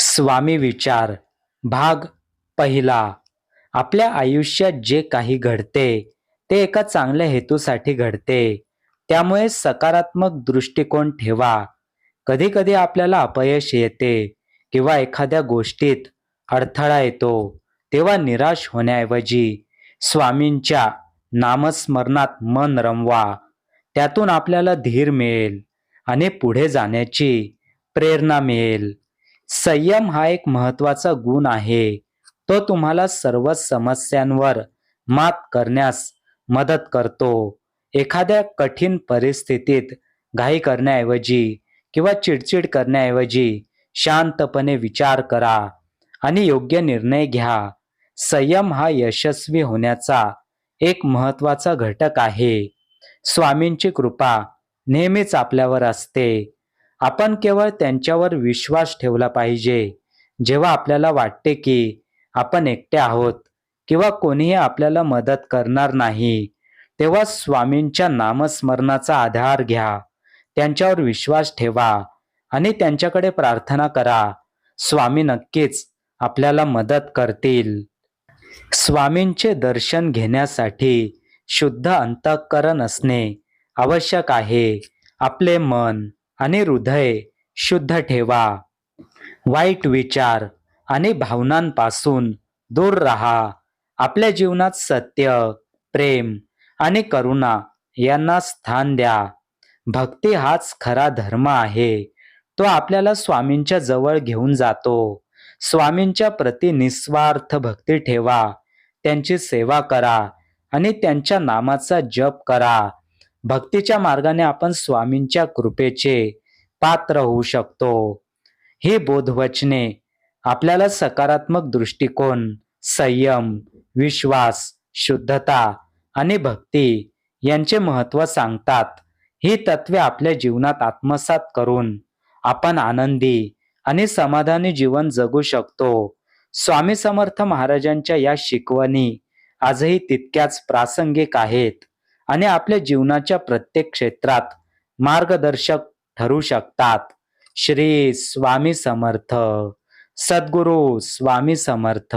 स्वामी विचार भाग पहिला. आपल्या आयुष्यात जे काही घडते ते एका चांगल्या हेतूसाठी घडते. त्यामुळे सकारात्मक दृष्टिकोन ठेवा. कधी कधी आपल्याला अपयश येते किंवा एखाद्या गोष्टीत अडथळा येतो तेव्हा निराश होण्याऐवजी स्वामींच्या नामस्मरणात मन रमवा. त्यातून आपल्याला धीर मिळेल आणि पुढे जाण्याची प्रेरणा मिळेल. संयम हा एक महत्त्वाचा गुण आहे. तो तुम्हाला सर्व समस्यांवर मात करण्यास मदत करतो. एखाद्या कठीण परिस्थितीत घाई करण्याऐवजी किंवा चिडचिड करण्याऐवजी शांतपणे विचार करा आणि योग्य निर्णय घ्या. संयम हा यशस्वी होण्याचा एक महत्त्वाचा घटक आहे. स्वामींची कृपा नेहमीच आपल्यावर असते. आपण केवळ त्यांच्यावर विश्वास ठेवला पाहिजे. जेव्हा आपल्याला वाटते की आपण एकटे आहोत किंवा कोणीही आपल्याला मदत करणार नाही तेव्हा स्वामींच्या नामस्मरणाचा आधार घ्या. त्यांच्यावर विश्वास ठेवा आणि त्यांच्याकडे प्रार्थना करा. स्वामी नक्कीच आपल्याला मदत करतील. स्वामींचे दर्शन घेण्यासाठी शुद्ध अंतःकरण असणे आवश्यक आहे. आपले मन आणि हृदय शुद्ध ठेवा. वाईट विचार आणि भावनांपासून दूर राहा. आपल्या जीवनात सत्य प्रेम आणि करुणा यांना स्थान द्या. भक्ती हाच खरा धर्म आहे. तो आपल्याला स्वामींच्या जवळ घेऊन जातो. स्वामींच्या प्रति निस्वार्थ भक्ती ठेवा. त्यांची सेवा करा आणि त्यांच्या नामाचा जप करा. भक्तीच्या मार्गाने आपण स्वामींच्या कृपेचे पात्र होऊ शकतो. ही बोधवचने आपल्याला सकारात्मक दृष्टिकोन संयम विश्वास शुद्धता आणि भक्ती यांचे महत्त्व सांगतात. ही तत्वे आपल्या जीवनात आत्मसात करून आपण आनंदी आणि समाधानी जीवन जगू शकतो. स्वामी समर्थ महाराजांच्या या शिकवणी आजही तितक्याच प्रासंगिक आहेत. आणि आपल्या जीवनाच्या प्रत्येक क्षेत्रात मार्गदर्शक ठरू शकतात. श्री स्वामी समर्थ सद्गुरू स्वामी समर्थ